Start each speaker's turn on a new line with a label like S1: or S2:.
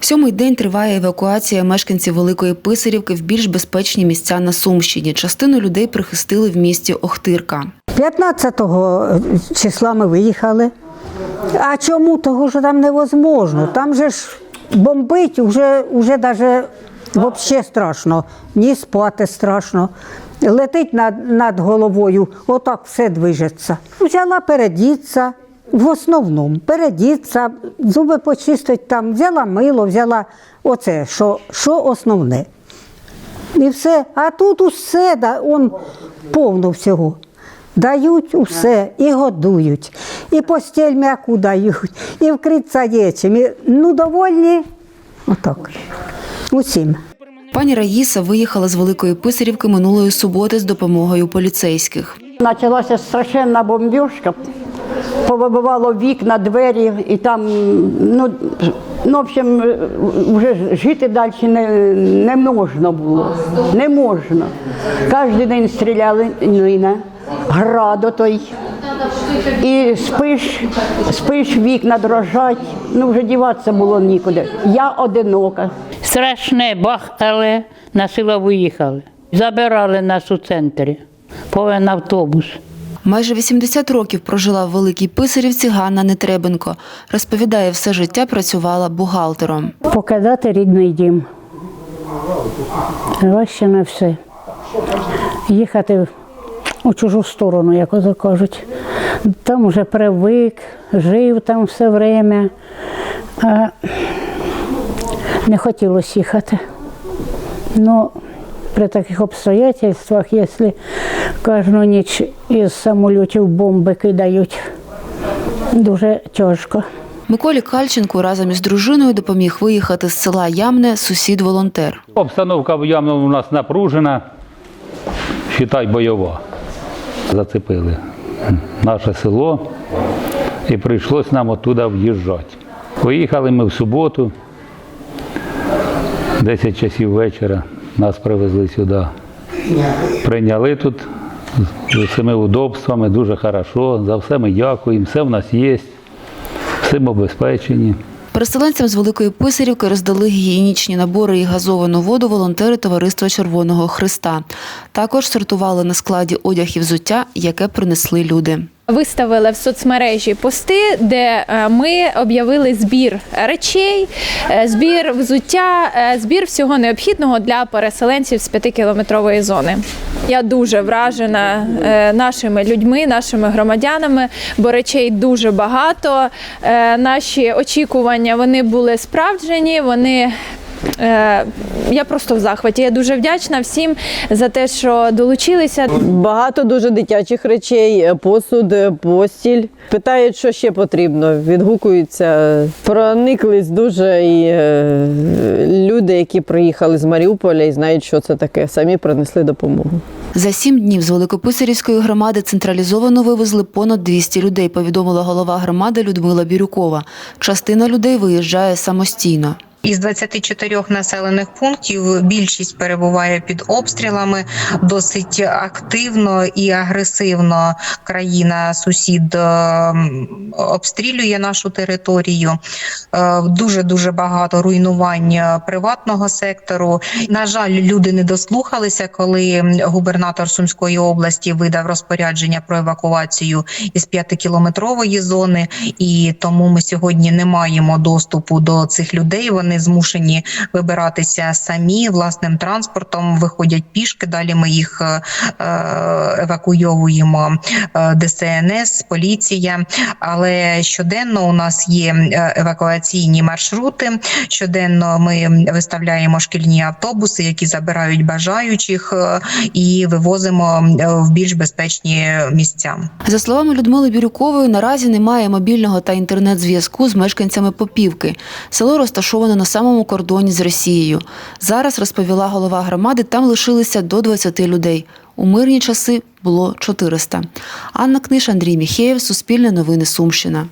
S1: Сьомий день триває евакуація мешканців Великої Писарівки в більш безпечні місця на Сумщині. Частину людей прихистили в місті Охтирка.
S2: 15-го числа ми виїхали. А чому? Того що там невозможно. Там же ж бомбить, вже, вже даже взагалі страшно. Ні спати страшно. Летить над, над головою, отак все движеться. Взяла передіться, в основному передіться, зуби почистить там, взяла мило, взяла оце, що, що основне. І все. А тут усе, да, он повно всього. Дають усе і годують, і постіль м'яку дають, і вкритися є чим. І, Ну, довольні. Отак. Усім.
S1: Пані Раїса виїхала з Великої Писарівки минулої суботи з допомогою поліцейських.
S3: Почалася страшенна бомбіжка, повибивало вікна, двері, і там, ну, ну в общем, вже жити далі не, не можна було. Не можна. Кожен день стріляли на град той. І спиш, спиш, вікна дрожать, ну вже діватися було нікуди. Я одинока.
S4: Страшне бахали, на село виїхали. Забирали нас у центрі, повен автобус.
S1: Майже 80 років прожила в Великій Писарівці Ганна Нетребенко. Розповідає, все життя працювала бухгалтером.
S3: Покидати рідний дім. Важче на все. Їхати у чужу сторону, як ото кажуть. Там вже привик, жив там все время. А не хотілося їхати. Ну, при таких обстоятельствах, якщо кожну ніч із самольотів бомби кидають, дуже тяжко.
S1: Миколі Кальченку разом із дружиною допоміг виїхати з села Ямне сусід-волонтер.
S5: Обстановка в Ямному у нас напружена, вважай, бойова. Зацепили наше село і прийшлось нам оттуда в'їжджати. Виїхали ми в суботу, 10 часів вечора нас привезли сюди. Прийняли тут з усіми удобствами, дуже хорошо. За все ми дякуємо, все в нас є, всім обезпечені.
S1: Переселенцям з Великої Писарівки роздали гігієнічні набори і газовану воду волонтери Товариства Червоного Христа. Також сортували на складі одяг і взуття, яке принесли люди.
S6: Виставили в соцмережі пости, де е, ми об'явили збір речей, е, збір взуття, е, збір всього необхідного для переселенців з п'ятикілометрової зони. Я дуже вражена нашими людьми, нашими громадянами, бо речей дуже багато. Наші очікування вони були справджені. Вони я просто в захваті. Я дуже вдячна всім за те, що долучилися.
S7: Багато дуже дитячих речей, е, посуд, е, постіль. Питають, що ще потрібно. Відгукуються. Прониклись дуже і е, люди, які приїхали з Маріуполя і знають, що це таке. Самі принесли допомогу.
S1: За сім днів з Великописарівської громади централізовано вивезли понад 200 людей, повідомила голова громади Людмила Бірюкова. Частина людей виїжджає самостійно.
S8: Із 24 населених пунктів більшість перебуває під обстрілами. Досить активно і агресивно країна сусід обстрілює нашу територію. Дуже дуже багато руйнувань приватного сектору. На жаль, люди не дослухалися, коли губернатор Сумської області видав розпорядження про евакуацію із п'ятикілометрової зони, і тому ми сьогодні не маємо доступу до цих людей. Вони змушені вибиратися самі власним транспортом, виходять пішки. Далі ми їх е, евакуйовуємо е, ДСНС, поліція. Але щоденно у нас є е, евакуаційні маршрути. Щоденно ми виставляємо шкільні автобуси, які забирають бажаючих, е, і вивозимо е, в більш безпечні місця.
S1: За словами Людмили Бірюкової, наразі немає мобільного та інтернет-зв'язку з мешканцями Попівки. Село розташоване на самому кордоні з Росією. Зараз розповіла голова громади, там лишилися до 20 людей. У мирні часи було 400. Анна Книж, Андрій Міхеєв, Суспільне новини Сумщина.